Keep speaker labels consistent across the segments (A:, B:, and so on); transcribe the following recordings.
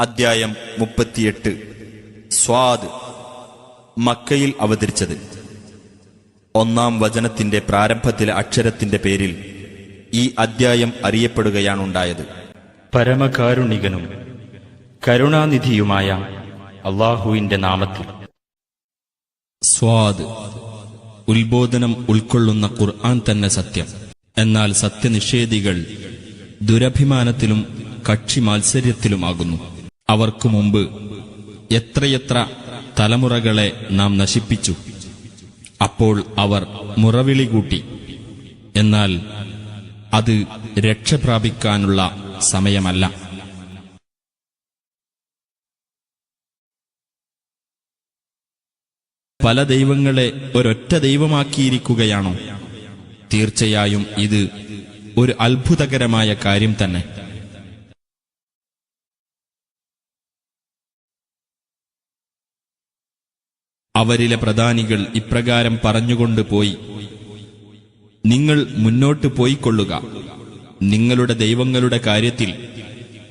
A: അദ്ധ്യായം മുപ്പത്തിയെട്ട്. സ്വാദ് മക്കയിൽ അവതരിച്ചത്. ഒന്നാം വചനത്തിന്റെ പ്രാരംഭത്തിലെ അക്ഷരത്തിന്റെ പേരിൽ ഈ അദ്ധ്യായം അറിയപ്പെടുകയാണുണ്ടായത്.
B: പരമകാരുണികനും കരുണാനിധിയുമായ അള്ളാഹുവിന്റെ നാമത്തിൽ.
C: സ്വാദ് ഉത്ബോധനം ഉൾക്കൊള്ളുന്ന ഖുർആൻ തന്നെ സത്യം. എന്നാൽ സത്യനിഷേധികൾ ദുരഭിമാനത്തിലും കക്ഷി മാത്സര്യത്തിലുമാകുന്നു അവർക്കു മുമ്പ് എത്രയെത്ര തലമുറകളെ നാം നശിപ്പിച്ചു. അപ്പോൾ അവർ മുറവിളി കൂട്ടി. എന്നാൽ അത് രക്ഷ പ്രാപിക്കാനുള്ള സമയമല്ല. പല ദൈവങ്ങളെ ഒരൊറ്റ ദൈവമാക്കിയിരിക്കുകയാണോ? തീർച്ചയായും ഇത് ഒരു അത്ഭുതകരമായ കാര്യം തന്നെ. അവരിലെ പ്രധാനികൾ ഇപ്രകാരം പറഞ്ഞുകൊണ്ട് പോയി. നിങ്ങൾ മുന്നോട്ട് പോയിക്കൊള്ളുക. നിങ്ങളുടെ ദൈവങ്ങളുടെ കാര്യത്തിൽ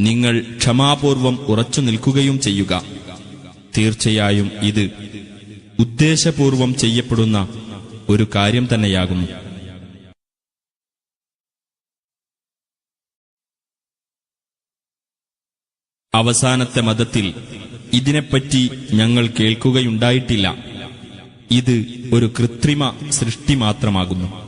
C: നിങ്ങൾ ക്ഷമാപൂർവം ഉറച്ചു നിൽക്കുകയും ചെയ്യുക. തീർച്ചയായും ഇത് ഉദ്ദേശപൂർവം ചെയ്യപ്പെടുന്ന ഒരു കാര്യം തന്നെയാകുന്നു. അവസാനത്തെ മതത്തിൽ ഇതിനെപ്പറ്റി ഞങ്ങൾ കേൾക്കുകയുണ്ടായിട്ടില്ല. ഇത് ഒരു കൃത്രിമ സൃഷ്ടി മാത്രമാകുന്നു.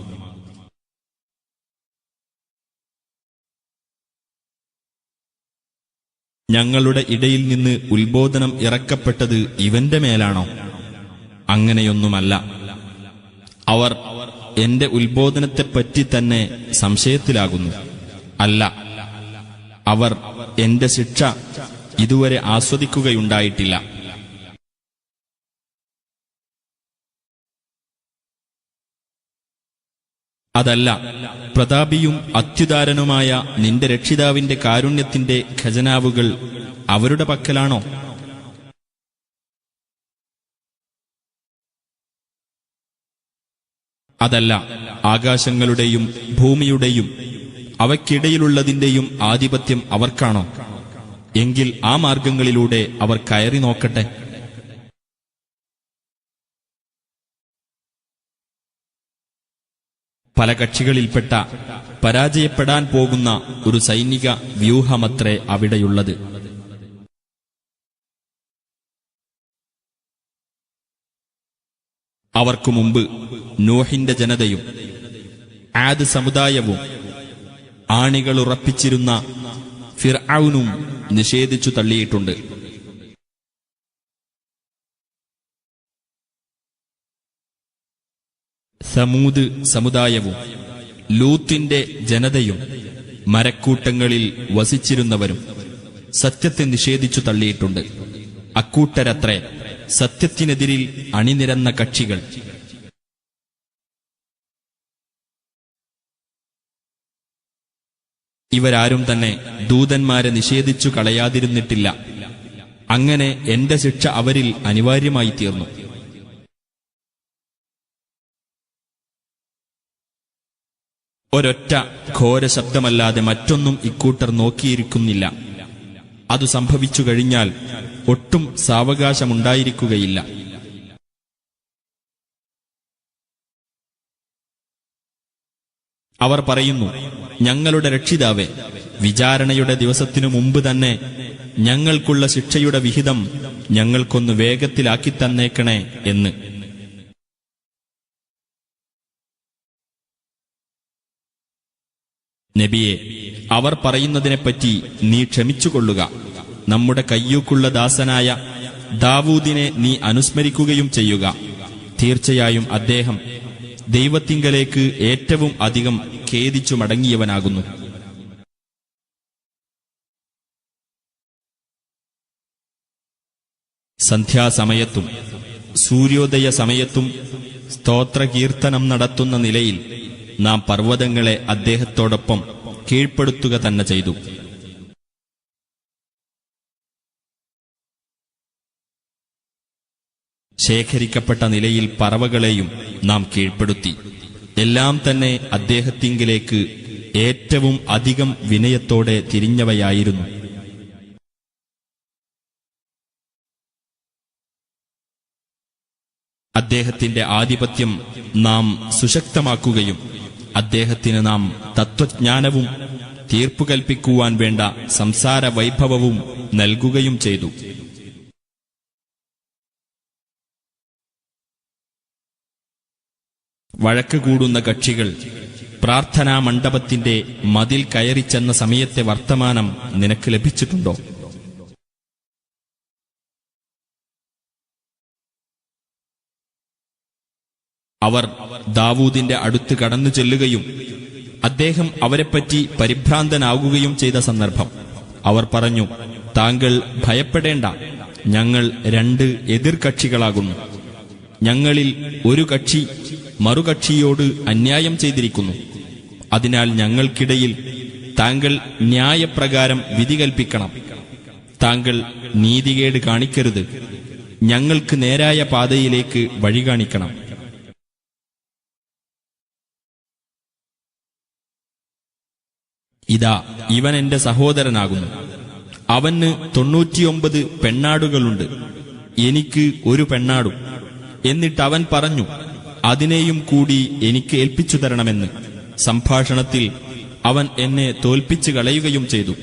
C: ഞങ്ങളുടെ ഇടയിൽ നിന്ന് ഉത്ബോധനം ഇറക്കപ്പെട്ടത് ഇവന്റെ മേലാണോ? അങ്ങനെയൊന്നുമല്ല. അവർ എന്റെ ഉത്ബോധനത്തെപ്പറ്റി തന്നെ സംശയത്തിലാകുന്നു. അല്ല അവർ എന്റെ ശിക്ഷ ഇതുവരെ ആസ്വദിക്കുകയുണ്ടായിട്ടില്ല. അതല്ല പ്രതാപിയും അത്യുദാരനുമായ നിന്റെ രക്ഷിതാവിന്റെ കാരുണ്യത്തിന്റെ ഖജനാവുകൾ അവരുടെ പക്കലാണോ? അതല്ല ആകാശങ്ങളുടെയും ഭൂമിയുടെയും അവയ്ക്കിടയിലുള്ളതിന്റെയും ആധിപത്യം അവർക്കാണോ? എങ്കിൽ ആ മാർഗങ്ങളിലൂടെ അവർ കയറി നോക്കട്ടെ. പല കക്ഷികളിൽപ്പെട്ട പരാജയപ്പെടാൻ പോകുന്ന ഒരു സൈനിക വ്യൂഹമത്രേ അവിടെയുള്ളത്. അവർക്കു മുമ്പ് നോഹിന്റെ ജനതയും ആദ് സമുദായവും ആണികളുറപ്പിച്ചിരുന്ന ഫിർഔനും നിഷേധിച്ചു തള്ളിയിട്ടുണ്ട്. സമൂത് സമുദായവും ലൂത്തിന്റെ ജനതയും മരക്കൂട്ടങ്ങളിൽ വസിച്ചിരുന്നവരും സത്യത്തെ നിഷേധിച്ചു തള്ളിയിട്ടുണ്ട്. അക്കൂട്ടരത്രേ സത്യത്തിനെതിരിൽ അണിനിരന്ന കക്ഷികൾ ഇവരാരും തന്നെ ദൂതന്മാരെ നിഷേധിച്ചു കളയാതിരുന്നിട്ടില്ല. അങ്ങനെ എന്റെ ശിക്ഷ അവരിൽ അനിവാര്യമായി തീർന്നു ഒരൊറ്റ ഘോര ശബ്ദമല്ലാതെ മറ്റൊന്നും ഇക്കൂട്ടർ നോക്കിയിരിക്കുന്നില്ല. അത് സംഭവിച്ചു കഴിഞ്ഞാൽ ഒട്ടും സാവകാശമുണ്ടായിരിക്കുകയില്ല. അവർ പറയുന്നു ഞങ്ങളുടെ രക്ഷിതാവെ വിചാരണയുടെ ദിവസത്തിനു മുമ്പ് തന്നെ ഞങ്ങൾക്കുള്ള ശിക്ഷയുടെ വിഹിതം ഞങ്ങൾക്കൊന്ന് വേഗത്തിലാക്കി തന്നേക്കണേ എന്ന്. നബിയെ അവർ പറയുന്നതിനെപ്പറ്റി നീ ക്ഷമിച്ചുകൊള്ളുക. നമ്മുടെ കയ്യൂക്കുള്ള ദാസനായ ദാവൂദിനെ നീ അനുസ്മരിക്കുകയും ചെയ്യുക. തീർച്ചയായും അദ്ദേഹം ദൈവത്തിങ്കലേക്ക് ഏറ്റവും അധികം ഖേദിച്ചു മടങ്ങിയവനാകുന്നു. സന്ധ്യാസമയത്തും സൂര്യോദയ സമയത്തും സ്തോത്രകീർത്തനം നടത്തുന്ന നിലയിൽ നാം പർവതങ്ങളെ അദ്ദേഹത്തോടൊപ്പം കീഴ്പ്പെടുത്തുക തന്നെ ചെയ്തു. ശേഖരിക്കപ്പെട്ട നിലയിൽ പറവകളെയും നാം കീഴ്പ്പെടുത്തി. എല്ലാം തന്നെ അദ്ദേഹത്തിങ്കിലേക്ക് ഏറ്റവും അധികം വിനയത്തോടെ തിരിഞ്ഞവയായിരുന്നു. അദ്ദേഹത്തിന്റെ ആധിപത്യം നാം സുശക്തമാക്കുകയും അദ്ദേഹത്തിന് നാം തത്വജ്ഞാനവും തീർപ്പുകൽപ്പിക്കുവാൻ വേണ്ട സംസാര വൈഭവവും നൽകുകയും ചെയ്തു. വഴക്ക് കൂടുന്ന കക്ഷികൾ പ്രാർത്ഥനാ മണ്ഡപത്തിന്റെ മതിൽ കയറിച്ചെന്ന സമയത്തെ വർത്തമാനം നിനക്ക് ലഭിച്ചിട്ടുണ്ടോ? അവർ ദാവൂദിന്റെ അടുത്ത് കടന്നു ചെല്ലുകയും അദ്ദേഹം അവരെപ്പറ്റി പരിഭ്രാന്തനാകുകയും ചെയ്ത സന്ദർഭം. അവർ പറഞ്ഞു താങ്കൾ ഭയപ്പെടേണ്ട. ഞങ്ങൾ രണ്ട് എതിർകക്ഷികളാകുന്നു ഞങ്ങളിൽ ഒരു കക്ഷി മറുകക്ഷിയോട് അന്യായം ചെയ്തിരിക്കുന്നു. അതിനാൽ ഞങ്ങൾക്കിടയിൽ താങ്കൾ ന്യായപ്രകാരം വിധി കൽപ്പിക്കണം. താങ്കൾ നീതികേട് കാണിക്കരുത്. ഞങ്ങൾക്ക് നേരായ പാതയിലേക്ക് വഴി കാണിക്കണം. ഇതാ ഇവൻ എന്റെ സഹോദരനാകുന്നു. അവന് തൊണ്ണൂറ്റിയൊമ്പത് പെണ്ണാടുകളുണ്ട്. എനിക്ക് ഒരു പെണ്ണാടും. എന്നിട്ട് അവൻ പറഞ്ഞു അതിനെയും കൂടി എനിക്ക് ഏൽപ്പിച്ചു തരണമെന്ന് സംഭാഷണത്തിൽ അവൻ എന്നെ തോൽപ്പിച്ചു കളയുകയും ചെയ്തു.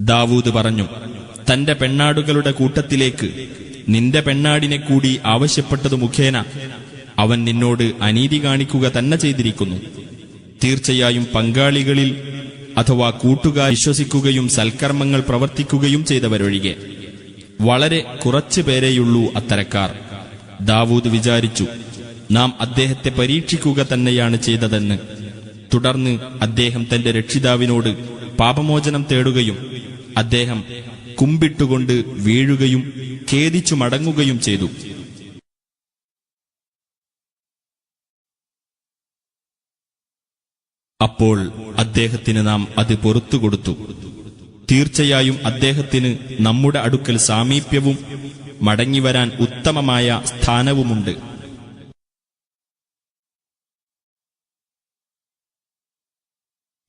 C: ദാവൂദ് പറഞ്ഞു തന്റെ പെണ്ണാടുകളുടെ കൂട്ടത്തിലേക്ക് നിന്റെ പെണ്ണാടിനെ കൂടി ആവശ്യപ്പെട്ടതു മുഖേന അവൻ നിന്നോട് അനീതി കാണിക്കുക തന്നെ ചെയ്തിരിക്കുന്നു. തീർച്ചയായും പങ്കാളികളിൽ അഥവാ കൂട്ടുകാർ വിശ്വസിക്കുകയും സൽക്കർമ്മങ്ങൾ പ്രവർത്തിക്കുകയും ചെയ്തവരൊഴികെ. വളരെ കുറച്ചു പേരെയുള്ളൂ അത്തരക്കാർ. ദാവൂദ് വിചാരിച്ചു നാം അദ്ദേഹത്തെ പരീക്ഷിക്കുക തന്നെയാണ് ചെയ്തതെന്ന്. തുടർന്ന് അദ്ദേഹം തന്റെ രക്ഷിതാവിനോട് പാപമോചനം തേടുകയും അദ്ദേഹം കുമ്പിട്ടുകൊണ്ട് വീഴുകയും ഖേദിച്ചു മടങ്ങുകയും ചെയ്തു. അപ്പോൾ അദ്ദേഹത്തിന് നാം അത് പൊറത്തു കൊടുത്തു. തീർച്ചയായും അദ്ദേഹത്തിന് നമ്മുടെ അടുക്കൽ സാമീപ്യവും മടങ്ങിവരാൻ ഉത്തമമായ സ്ഥാനവുമുണ്ട്.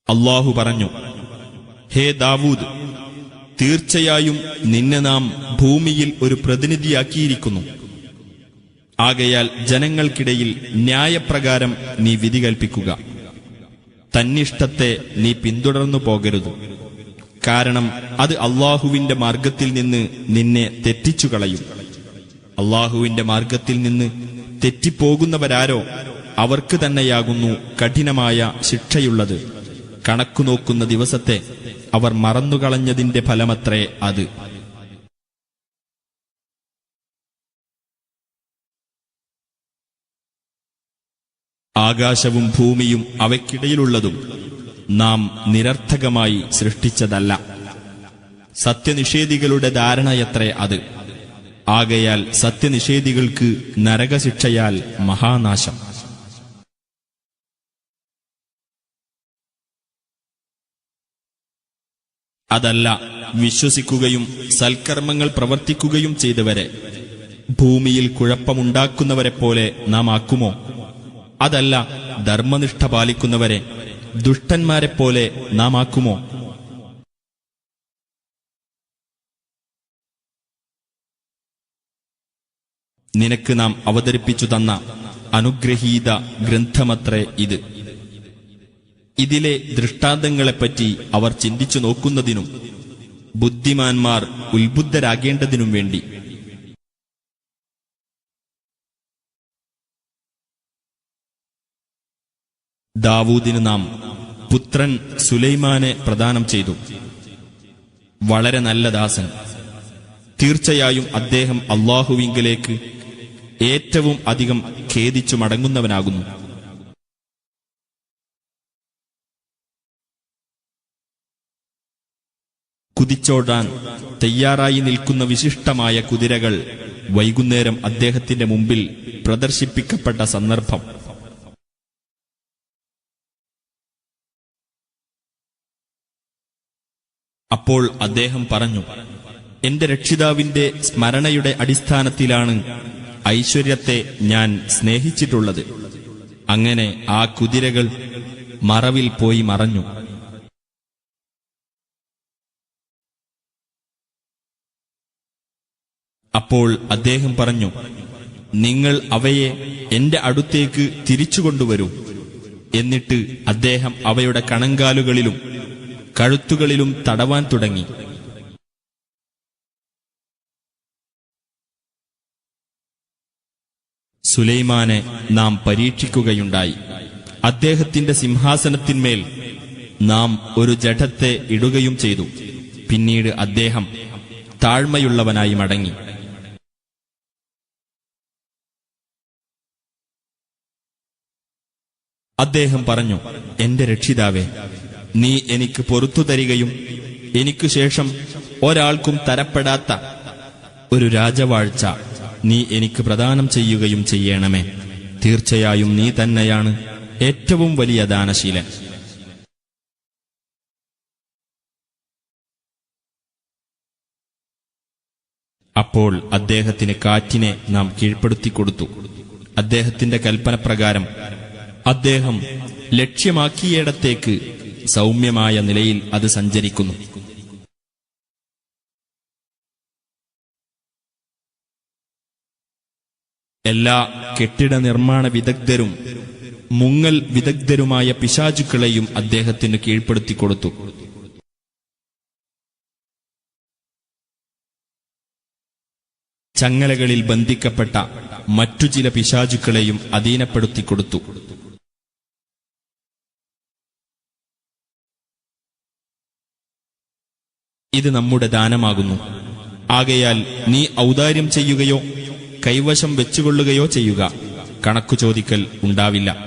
C: അള്ളാഹു പറഞ്ഞു ഹേ ദാവൂദ് തീർച്ചയായും നിന്നെ നാം ഭൂമിയിൽ ഒരു പ്രതിനിധിയാക്കിയിരിക്കുന്നു. ആകയാൽ ജനങ്ങൾക്കിടയിൽ ന്യായപ്രകാരം നീ വിധി കൽപ്പിക്കുക. തന്നിഷ്ടത്തെ നീ പിന്തുടർന്നു പോകരുത്. കാരണം അത് അള്ളാഹുവിന്റെ മാർഗത്തിൽ നിന്ന് നിന്നെ തെറ്റിച്ചു കളയും. അള്ളാഹുവിന്റെ മാർഗത്തിൽ നിന്ന് തെറ്റിപ്പോകുന്നവരാരോ അവർക്ക് തന്നെയാകുന്നു കഠിനമായ ശിക്ഷയുള്ളത്. കണക്കുനോക്കുന്ന ദിവസത്തെ അവർ മറന്നുകളഞ്ഞതിന്റെ ഫലമത്രേ അത്. ആകാശവും ഭൂമിയും അവയ്ക്കിടയിലുള്ളതും നാം നിരർത്ഥകമായി സൃഷ്ടിച്ചതല്ല. സത്യനിഷേധികളുടെ ധാരണയത്രേ അത്? ആകയാൽ സത്യനിഷേധികൾക്ക് നരകശിക്ഷയാൽ മഹാനാശം. അതല്ല വിശ്വസിക്കുകയും സൽക്കർമ്മങ്ങൾ പ്രവർത്തിക്കുകയും ചെയ്തവരെ. ഭൂമിയിൽ കുഴപ്പമുണ്ടാക്കുന്നവരെ പോലെ നാം ആക്കുമോ? അതല്ല ധർമ്മനിഷ്ഠ പാലിക്കുന്നവരെ ദുഷ്ടന്മാരെപ്പോലെ നാം ആക്കുമോ? നിനക്ക് നാം അവതരിപ്പിച്ചു തന്ന അനുഗ്രഹീത ഗ്രന്ഥമത്രേ ഇത്. ഇതിലെ ദൃഷ്ടാന്തങ്ങളെപ്പറ്റി അവർ ചിന്തിച്ചു നോക്കുന്നതിനും ബുദ്ധിമാന്മാർ ഉത്ബുദ്ധരാകേണ്ടതിനും വേണ്ടി. ദാവൂദിന് നാം പുത്രൻ സുലൈമാനെ പ്രദാനം ചെയ്തു. വളരെ നല്ല ദാസൻ. തീർച്ചയായും അദ്ദേഹം അള്ളാഹുവിങ്കലേക്ക് ഏറ്റവും അധികം ഖേദിച്ചു മടങ്ങുന്നവനാകുന്നു. കുതിച്ചോടാൻ തയ്യാറായി നിൽക്കുന്ന വിശിഷ്ടമായ കുതിരകൾ വൈകുന്നേരം അദ്ദേഹത്തിന്റെ മുമ്പിൽ പ്രദർശിപ്പിക്കപ്പെട്ട സന്ദർഭം. അപ്പോൾ അദ്ദേഹം പറഞ്ഞു എന്റെ രക്ഷിതാവിന്റെ സ്മരണയുടെ അടിസ്ഥാനത്തിലാണ് ഐശ്വര്യത്തെ ഞാൻ സ്നേഹിച്ചിട്ടുള്ളത്. അങ്ങനെ ആ കുതിരകൾ മറവിൽ പോയി മറഞ്ഞു. അപ്പോൾ അദ്ദേഹം പറഞ്ഞു നിങ്ങൾ അവയെ എന്റെ അടുത്തേക്ക് തിരിച്ചുകൊണ്ടുവരൂ. എന്നിട്ട് അദ്ദേഹം അവയുടെ കണങ്കാലുകളിലും കഴുത്തുകളിലും തടവാൻ തുടങ്ങി. സുലൈമാനെ നാം പരീക്ഷിക്കുകയുണ്ടായി. അദ്ദേഹത്തിന്റെ സിംഹാസനത്തിന്മേൽ നാം ഒരു ജഠത്തെ ഇടുകയും ചെയ്തു. പിന്നീട് അദ്ദേഹം താഴ്മയുള്ളവനായി മടങ്ങി. അദ്ദേഹം പറഞ്ഞു എന്റെ രക്ഷിതാവേ നീ എനിക്ക് പൊറത്തു തരികയും എനിക്കു ശേഷം ഒരാൾക്കും തരപ്പെടാത്ത ഒരു രാജവാഴ്ച നീ എനിക്ക് പ്രദാനം ചെയ്യുകയും ചെയ്യണമേ. തീർച്ചയായും നീ തന്നെയാണ് ഏറ്റവും വലിയ ദാനശീലൻ. അപ്പോൾ അദ്ദേഹത്തിന് കാറ്റിനെ നാം കീഴ്പ്പെടുത്തി കൊടുത്തു. അദ്ദേഹത്തിന്റെ കൽപ്പനപ്രകാരം അദ്ദേഹം ലക്ഷ്യമാക്കിയിടത്തേക്ക് സൗമ്യമായ നിലയിൽ അത് സഞ്ചരിക്കുന്നു. എല്ലാ കെട്ടിട നിർമ്മാണ വിദഗ്ധരും മുങ്ങൽ വിദഗ്ധരുമായ പിശാചുക്കളെയും അദ്ദേഹത്തിന് കീഴ്പ്പെടുത്തി കൊടുത്തു. ചങ്ങലകളിൽ ബന്ധിക്കപ്പെട്ട മറ്റു ചില പിശാചുക്കളെയും അധീനപ്പെടുത്തിക്കൊടുത്തു ഇത് നമ്മുടെ ദാനമാകുന്നു. ആകയാൽ നീ ഔദാര്യം ചെയ്യുകയോ കൈവശം വെച്ചുകൊള്ളുകയോ ചെയ്യുക. കണക്കു ചോദിക്കൽ ഉണ്ടാവില്ല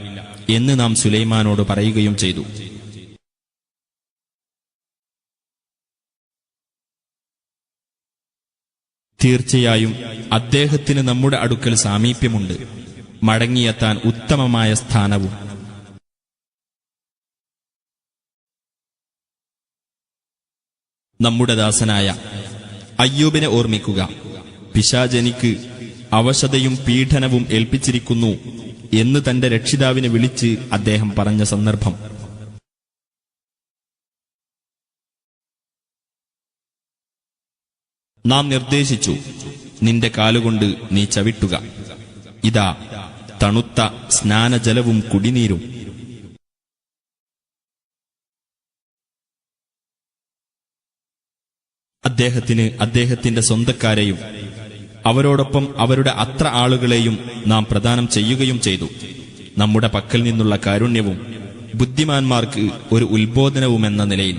C: എന്ന് നാം സുലൈമാനോട് പറയുകയും ചെയ്തു. തീർച്ചയായും അദ്ദേഹത്തിന് നമ്മുടെ അടുക്കൽ സാമീപ്യമുണ്ട്. മടങ്ങിയെത്താൻ ഉത്തമമായ സ്ഥാനവും നമ്മുടെ ദാസനായ അയ്യൂബിനെ ഓർമ്മിക്കുക. പിശാജനിക്ക് അവശതയും പീഡനവും ഏൽപ്പിച്ചിരിക്കുന്നു എന്ന് തന്റെ രക്ഷിതാവിനെ വിളിച്ച് അദ്ദേഹം പറഞ്ഞ സന്ദർഭം. നാം നിർദ്ദേശിച്ചു നിന്റെ കാലുകൊണ്ട് നീ ചവിട്ടുക. ഇതാ തണുത്ത സ്നാനജലവും കുടിനീരും. അദ്ദേഹത്തിന് അദ്ദേഹത്തിന്റെ സ്വന്തക്കാരെയും അവരോടൊപ്പം അവരുടെ അത്ര ആളുകളെയും നാം പ്രദാനം ചെയ്യുകയും ചെയ്തു. നമ്മുടെ പക്കൽ നിന്നുള്ള കാരുണ്യവും ബുദ്ധിമാന്മാർക്ക് ഒരു ഉത്ബോധനവുമെന്ന നിലയിൽ.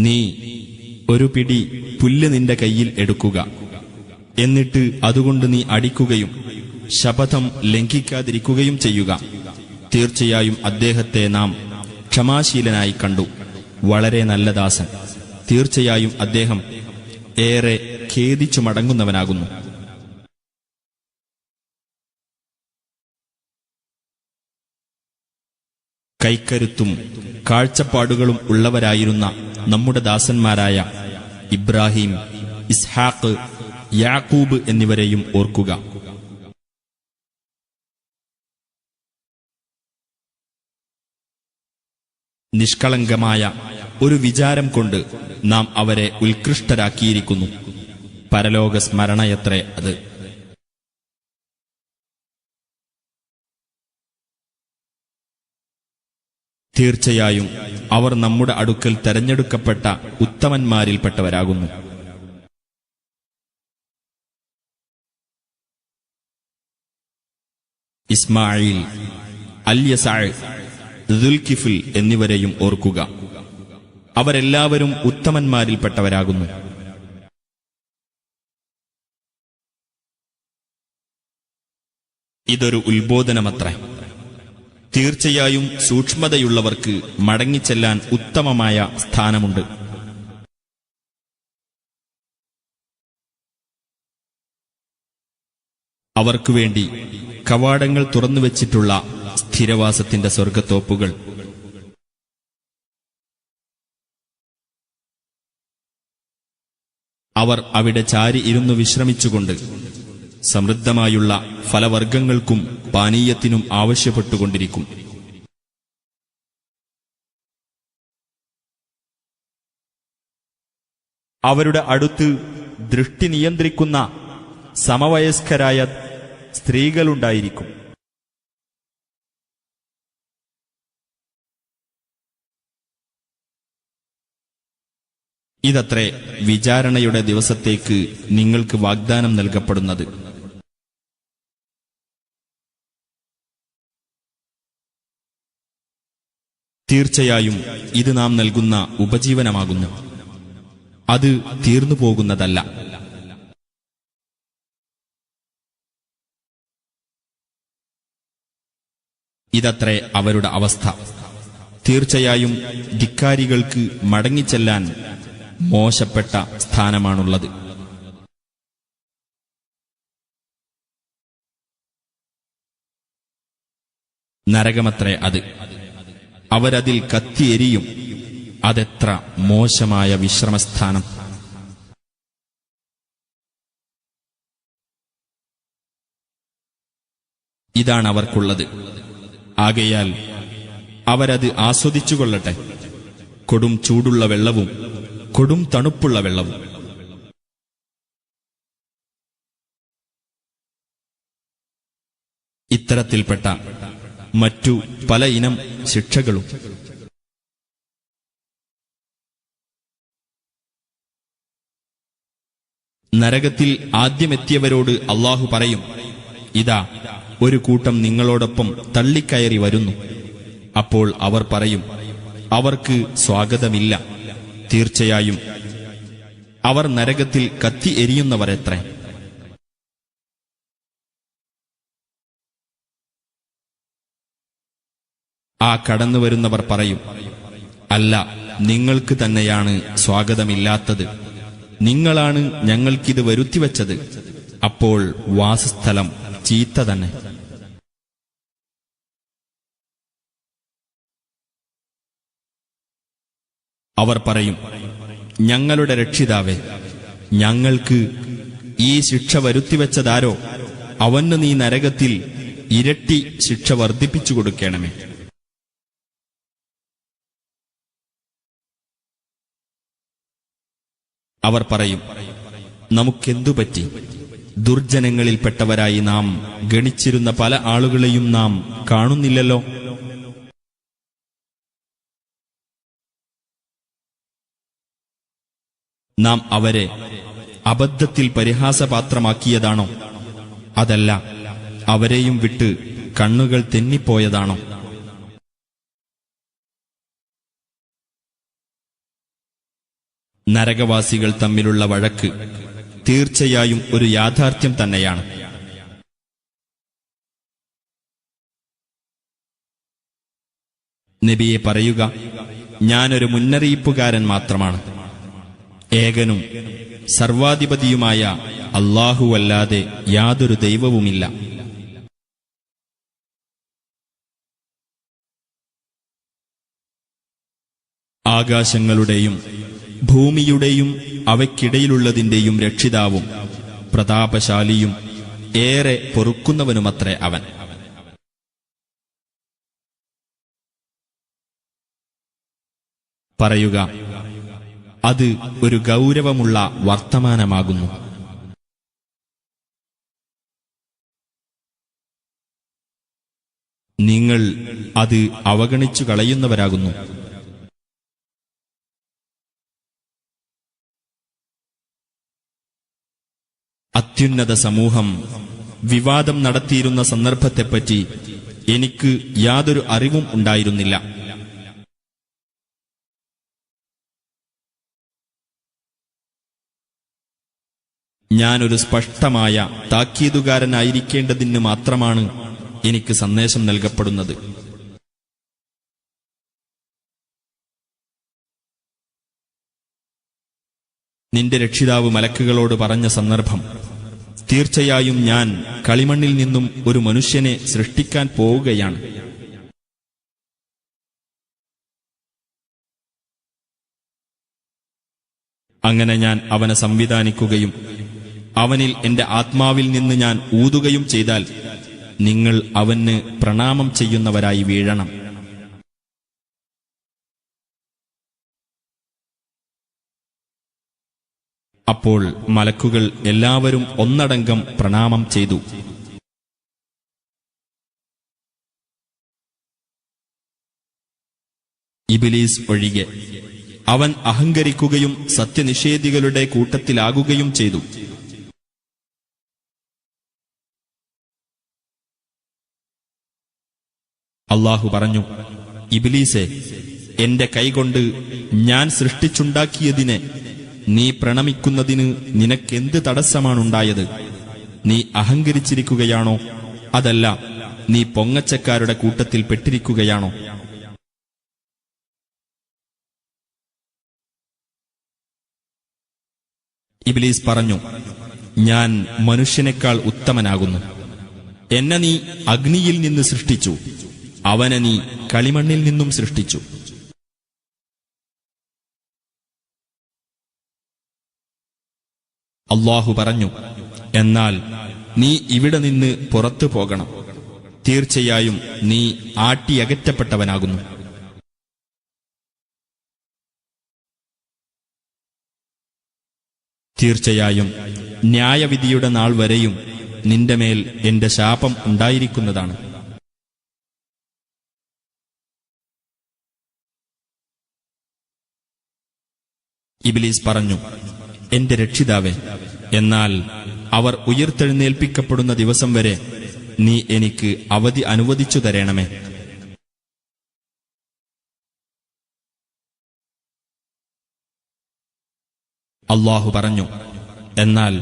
C: നീ ഒരു പിടി പുല്ല് നിന്റെ കയ്യിൽ എടുക്കുക. എന്നിട്ട് അതുകൊണ്ട് നീ അടിക്കുകയും ശപഥം ലംഘിക്കാതിരിക്കുകയും ചെയ്യുക. തീർച്ചയായും അദ്ദേഹത്തെ നാം ക്ഷമാശീലനായി കണ്ടു. വളരെ നല്ല ദാസൻ. തീർച്ചയായും അദ്ദേഹം ഏറെ ഖേദിച്ചു മടങ്ങുന്നവനാകുന്നു. കൈക്കരുത്തും കാഴ്ചപ്പാടുകളും ഉള്ളവരായിരുന്ന നമ്മുടെ ദാസന്മാരായ ഇബ്രാഹിം ഇസ്ഹാഖ് യാക്കൂബ് എന്നിവരെയും ഓർക്കുക. നിഷ്കളങ്കമായ ഒരു വിചാരം കൊണ്ട് നാം അവരെ ഉത്കൃഷ്ടരാക്കിയിരിക്കുന്നു. പരലോക സ്മരണയത്രേ അത്. തീർച്ചയായും അവർ നമ്മുടെ അടുക്കൽ തെരഞ്ഞെടുക്കപ്പെട്ട ഉത്തമന്മാരിൽപ്പെട്ടവരാകുന്നു. ഇസ്മായിൽ അല്യസാഴ് ദുൽകിഫിൽ എന്നിവരെയും ഓർക്കുക. അവരെല്ലാവരും ഉത്തമന്മാരിൽപ്പെട്ടവരാകുന്നു. ഇതൊരു ഉത്ബോധനമത്രേ. തീർച്ചയായും സൂക്ഷ്മതയുള്ളവർക്ക് മടങ്ങിച്ചെല്ലാൻ ഉത്തമമായ സ്ഥാനമുണ്ട്. അവർക്കുവേണ്ടി കവാടങ്ങൾ തുറന്നുവച്ചിട്ടുള്ള സ്ഥിരവാസത്തിന്റെ സ്വർഗത്തോപ്പുകൾ അവർ അവിടെ ചാരി ഇരുന്നു വിശ്രമിച്ചുകൊണ്ട് സമൃദ്ധമായുള്ള ഫലവർഗങ്ങൾക്കും പാനീയത്തിനും ആവശ്യപ്പെട്ടുകൊണ്ടിരിക്കും.
A: അവരുടെ അടുത്ത് ദൃഷ്ടി നിയന്ത്രിക്കുന്ന സമവയസ്കരായ സ്ത്രീകളുണ്ടായിരിക്കും.
C: ഇതത്രേ വിചാരണയുടെ ദിവസത്തേക്ക് നിങ്ങൾക്ക് വാഗ്ദാനം നൽകപ്പെടുന്നത്. തീർച്ചയായും ഇത് നാം നൽകുന്ന ഉപജീവനമാകുന്നു. അത് തീർന്നു പോകുന്നതല്ല. ഇതത്രേ അവരുടെ അവസ്ഥ. തീർച്ചയായും ധിക്കാരികൾക്ക് മടങ്ങിച്ചെല്ലാൻ മോശപ്പെട്ട സ്ഥാനമാണുള്ളത്. നരകമത്രേ അത്. അവരതിൽ കത്തിയെരിയും. അതെത്ര മോശമായ വിശ്രമസ്ഥാനം. ഇതാണ് അവർക്കുള്ളത്. ആകയാൽ അവരത് ആസ്വദിച്ചുകൊള്ളട്ടെ. കൊടും ചൂടുള്ള വെള്ളവും കൊടും തണുപ്പുള്ള വെള്ളവും ഇത്തരത്തിൽപ്പെട്ട മറ്റു പല ഇനം ശിക്ഷകളും നരകത്തിൽ ആദ്യമെത്തിയവരോട് അള്ളാഹു പറയും ഇതാ ഒരു കൂട്ടം നിങ്ങളോടൊപ്പം തള്ളിക്കയറി വരുന്നു. അപ്പോൾ അവർ പറയും അവർക്ക് സ്വാഗതമില്ല. തീർച്ചയായും. അവർ നരകത്തിൽ കത്തി എരിയുന്നവരെത്രേ. ആ കടന്നുവരുന്നവർ പറയും അല്ല നിങ്ങൾക്ക് തന്നെയാണ് സ്വാഗതമില്ലാത്തത്. നിങ്ങളാണ് ഞങ്ങൾക്കിത് വരുത്തിവച്ചത്. അപ്പോൾ വാസസ്ഥലം ചീത്ത തന്നെ. അവർ പറയും ഞങ്ങളുടെ രക്ഷിതാവേ ഞങ്ങൾക്ക് ഈ ശിക്ഷ വരുത്തിവെച്ചതാരോ? അവന് നീ നരകത്തിൽ ഇരട്ടി ശിക്ഷ വർദ്ധിപ്പിച്ചു കൊടുക്കണമേ. അവർ പറയും നമുക്കെന്തു പറ്റി? ദുർജനങ്ങളിൽപ്പെട്ടവരായി നാം ഗണിച്ചിരുന്ന പല ആളുകളെയും നാം കാണുന്നില്ലല്ലോ. നാം അവരെ അബദ്ധത്തിൽ പരിഹാസപാത്രമാക്കിയതാണോ? അതല്ല അവരെയും വിട്ട് കണ്ണുകൾ തെന്നിപ്പോയതാണോ? നരകവാസികൾ തമ്മിലുള്ള വഴക്ക് തീർച്ചയായും ഒരു യാഥാർത്ഥ്യം തന്നെയാണ്. നബിയെ പറയുക ഞാനൊരു മുന്നറിയിപ്പുകാരൻ മാത്രമാണ്. ഏകനും സർവാധിപതിയുമായ അല്ലാഹുവല്ലാതെ യാതൊരു ദൈവവുമില്ല. ആകാശങ്ങളുടെയും ഭൂമിയുടെയും അവയ്ക്കിടയിലുള്ളതിന്റെയും രക്ഷിതാവും പ്രതാപശാലിയും ഏറെ പൊറുക്കുന്നവനുമത്രേ അവൻ. പറയുക അത് ഒരു ഗൗരവമുള്ള വർത്തമാനമാകുന്നു. നിങ്ങൾ അത് അവഗണിച്ചു കളയുന്നവരാകുന്നു. അത്യുന്നത സമൂഹം വിവാദം നടത്തിയിരുന്ന സന്ദർഭത്തെപ്പറ്റി എനിക്ക് യാതൊരു അറിവും ഉണ്ടായിരുന്നില്ല. ഞാനൊരു സ്പഷ്ടമായ താക്കീതുകാരനായിരിക്കേണ്ടതിന് മാത്രമാണ് എനിക്ക് സന്ദേശം നൽകപ്പെടുന്നത്. നിന്റെ രക്ഷിതാവ് മലക്കുകളോട് പറഞ്ഞ സന്ദർഭം തീർച്ചയായും ഞാൻ കളിമണ്ണിൽ നിന്നും ഒരു മനുഷ്യനെ സൃഷ്ടിക്കാൻ പോവുകയാണ്. അങ്ങനെ ഞാൻ അവനെ സംവിധാനിക്കുകയും അവനിൽ എന്റെ ആത്മാവിൽ നിന്ന് ഞാൻ ഊതുകയും ചെയ്താൽ നിങ്ങൾ അവന് പ്രണാമം ചെയ്യുന്നവരായി വീഴണം. അപ്പോൾ മലക്കുകൾ എല്ലാവരും ഒന്നടങ്കം പ്രണാമം ചെയ്തു. ഇബിലീസ് ഒഴികെ അവൻ അഹങ്കരിക്കുകയും സത്യനിഷേധികളുടെ കൂട്ടത്തിലാകുകയും ചെയ്തു. അള്ളാഹു പറഞ്ഞു ഇബിലീസെ എന്റെ കൈകൊണ്ട് ഞാൻ സൃഷ്ടിച്ചുണ്ടാക്കിയതിനെ നീ പ്രണമിക്കുന്നതിന് നിനക്കെന്ത് തടസ്സമാണുണ്ടായത്? നീ അഹങ്കരിച്ചിരിക്കുകയാണോ? അതല്ല നീ പൊങ്ങച്ചക്കാരുടെ കൂട്ടത്തിൽ പെട്ടിരിക്കുകയാണോ? ഇബിലീസ് പറഞ്ഞു ഞാൻ മനുഷ്യനേക്കാൾ ഉത്തമനാകുന്നു. എന്നെ നീ അഗ്നിയിൽ നിന്ന് സൃഷ്ടിച്ചു. അവനെ നീ കളിമണ്ണിൽ നിന്നും സൃഷ്ടിച്ചു. അള്ളാഹു പറഞ്ഞു എന്നാൽ നീ ഇവിടെ നിന്ന് പുറത്തു പോകണം. തീർച്ചയായും നീ ആട്ടിയകറ്റപ്പെട്ടവനാകുന്നു തീർച്ചയായും ന്യായവിധിയുടെ നാൾ വരെയും നിന്റെ മേൽ എന്റെ ശാപം ഉണ്ടായിരിക്കുന്നതാണ്. ഇബിലീസ് പറഞ്ഞു എന്റെ രക്ഷിതാവേ എന്നാൽ അവർ ഉയർത്തെഴുന്നേൽപ്പിക്കപ്പെടുന്ന ദിവസം വരെ നീ എനിക്ക് അവധി അനുവദിച്ചു തരണമേ. അള്ളാഹു പറഞ്ഞു എന്നാൽ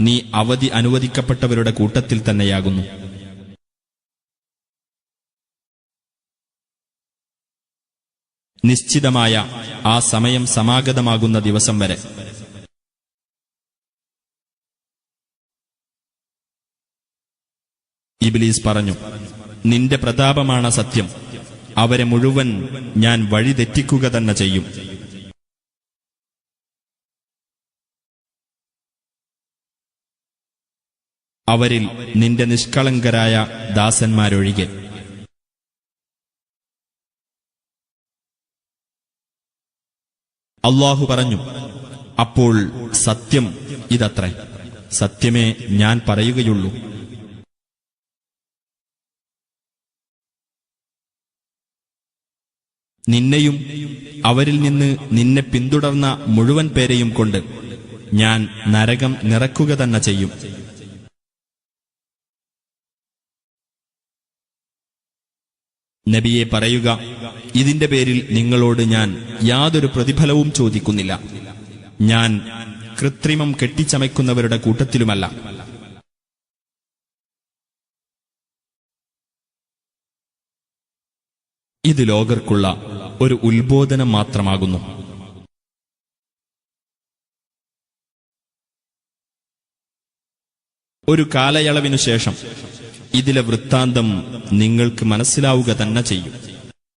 C: നീ അവധി അനുവദിക്കപ്പെട്ടവരുടെ കൂട്ടത്തിൽ തന്നെയാകുന്നു. നിശ്ചിതമായ ആ സമയം സമാഗതമാകുന്ന ദിവസം വരെ. ഇബിലീസ് പറഞ്ഞു നിന്റെ പ്രതാപമാണ് സത്യം. അവരെ മുഴുവൻ ഞാൻ വഴിതെറ്റിക്കുക തന്നെ ചെയ്യും. അവരിൽ നിന്റെ നിഷ്കളങ്കരായ ദാസന്മാരൊഴികെ അള്ളാഹു പറഞ്ഞു അപ്പോൾ സത്യം ഇതത്രേ. സത്യമേ ഞാൻ പറയുകയുള്ളൂ. നിന്നെയും അവരിൽ നിന്ന് നിന്നെ പിന്തുടർന്ന മുഴുവൻ പേരെയും കൊണ്ട് ഞാൻ നരകം നിറക്കുക തന്നെ ചെയ്യും. നബിയെ പറയുക ഇതിന്റെ പേരിൽ നിങ്ങളോട് ഞാൻ യാതൊരു പ്രതിഫലവും ചോദിക്കുന്നില്ല. ഞാൻ കൃത്രിമം കെട്ടിച്ചമയ്ക്കുന്നവരുടെ കൂട്ടത്തിലുമല്ല. ഇത് ലോകർക്കുള്ള ഒരു ഉത്ബോധനം മാത്രമാകുന്നു. ഒരു കാലയളവിനു ശേഷം ഇതിലെ വൃത്താന്തം നിങ്ങൾക്ക് മനസ്സിലാവുക തന്നെ ചെയ്യും.